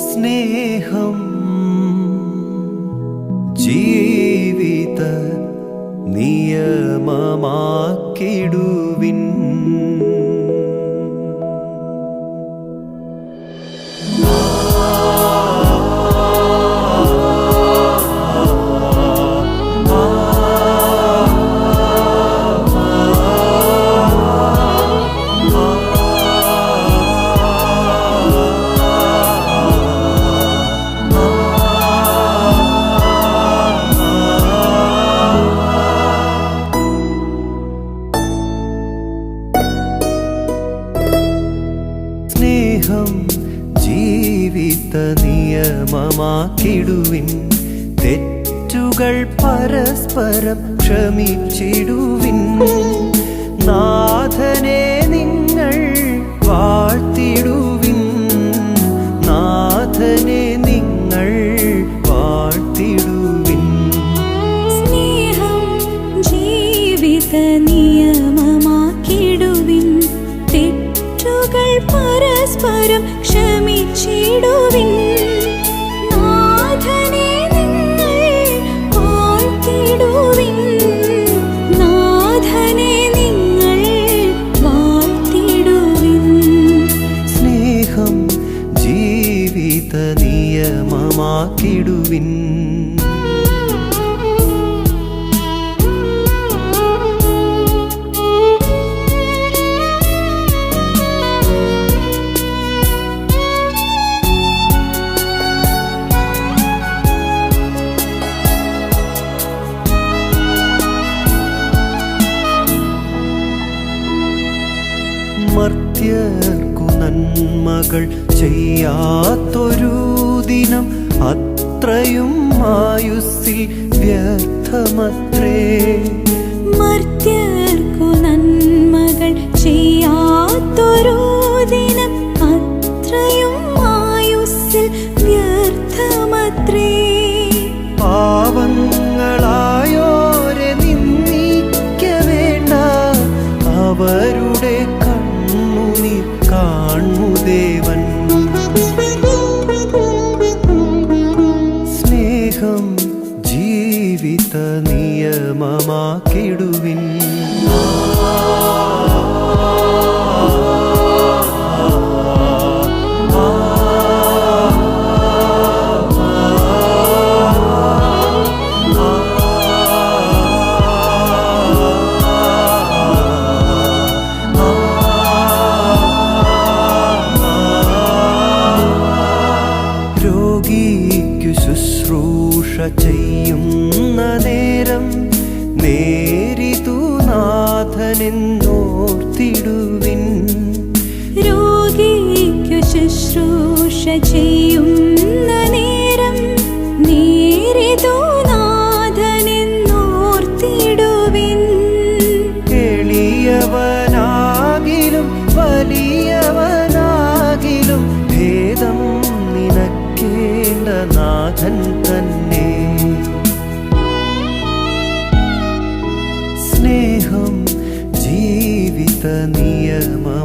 സ്നേഹം ജീവിത ജീവിത നിയമമാക്കിടുവിൻ. തെറ്റുകൾ പരസ്പരം ക്ഷമിച്ചിടുവിൻ. നാഥനെ നിങ്ങൾ വാഴ്ത്തിടുവിൻ നാഥനെ നിങ്ങൾ വാഴ്ത്തിടുവിൻ സ്നേഹം ജീവിത നിയമമാക്കിടുവിൻ. തെറ്റുകൾ പരസ്പരം നിയമമാക്കിടുവിൻ മർത്യർക്കു നന്മകൾ ചെയ്യാത്തൊരു ദിനം അത്രയും ആയുസ്സിൽ വ്യർത്ഥമത്രേ. മർത്യർക്കു നന്മകൾ ചെയ്യാത്തൊരു ദിനം അത്രയും ആയുസ്സിൽ വ്യർത്ഥമത്രേ. നിയമമാക്കിടുവിൻ രോഗിക്കു ശുശ്രൂഷ ചെയ്യുന്ന നാഥനെന്നോർത്തിടുവിൻ രോഗിക്കു ശുശ്രൂഷ ചെയ്യുന്ന നേരം നേരിതോ നാഥനെന്നോർത്തിടുവിൻ. എളിയവനാകിലും വലിയവനാകിലും ഭേദം നിനക്കേണ്ട നാഥൻ തന്നെ. സ്നേഹം ജീവിത നിയമമാക്കിടുവിൻ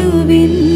വിടുവില്ല